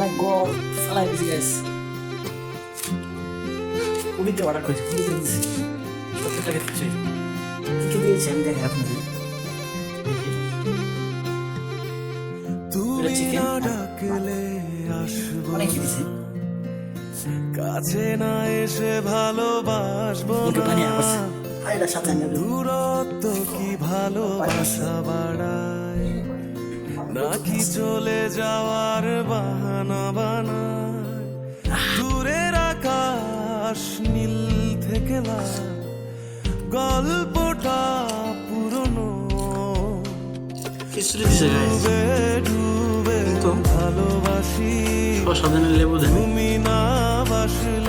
মাই god ফালাই দিছি guys পুরীতে অর্ডার করেছি পুরীতে দিয়েছি টাকা দিচ্ছি। কি দিয়েছি আমি দেখি আপনাদের। অনেক দিয়েছি। কাছে না এসে ভালোবাসবো না। দূরত্ব কি ভালোবাসা বাড়ায়? নাকি চলে যাওয়ার বাহানা বানায়? দূরের আকাশ নীল থেকে লাল গল্পটা পুরনো? ভালোবাসি। তুমি না বাসলেও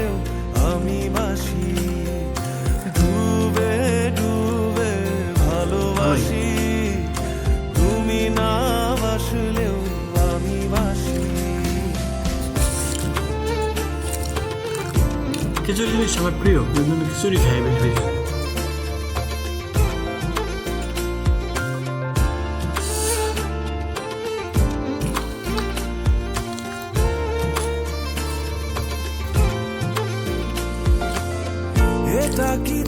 খিচুড়ি জিনিস আমার প্রিয়, ওই জন্য খিচুড়ি খাই বেশি বেশি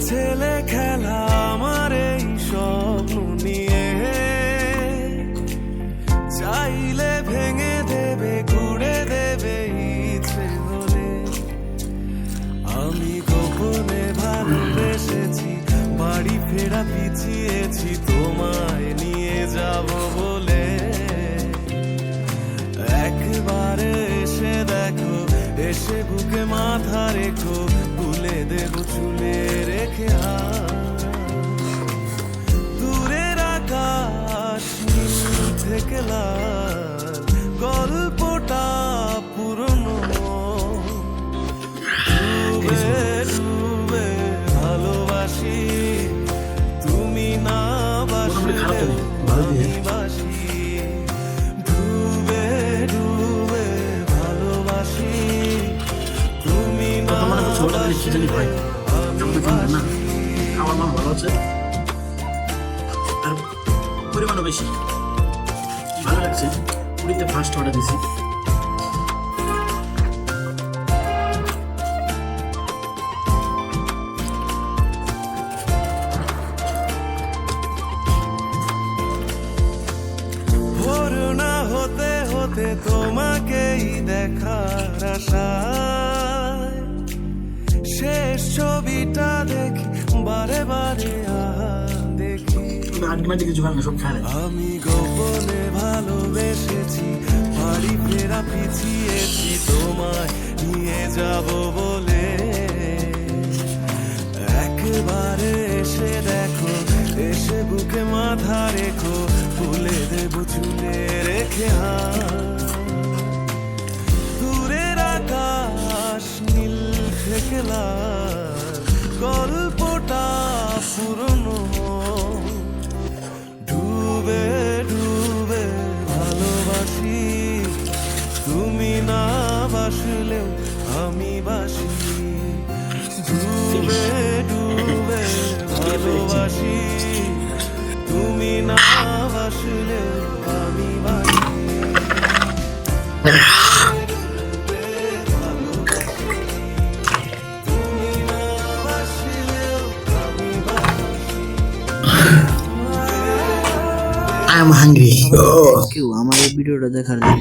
ছেলে খেলা আমার এই স্বপ্ন নিয়ে? চাইলে পিছিয়েছি, তোমায় নিয়ে যাব বলে। একবারে এসে দেখো, এসে বুকে মাথা রেখো, তুলে দেবো চুলে। দিলে খিচুড়ি হয় না ভালো আছে। ভালো লাগছে। পুরীতে ফার্স্ট অর্ডার দিছি। তোমাকেই দেখার আশায় শেষ ছবিটা দেখি বারে বারে দেখি। আমি গোপনে ভালোবেসেছি বাড়ি ফেরা পিছিয়েছি তোমায় নিয়ে যাব বলে। একবারে এসে দেখো এসে বুকে মাথা রেখো ফুলে দেব চুলে রেখে হাত। তুমি না বাসলেও আমি বাসি। ডুবে ডুবে ভালোবাসি। তুমি না বাসলেও আমি বাসি। বাসি আই এম হাংরি কেউ আমার এই ভিডিওটা দেখার জন্য।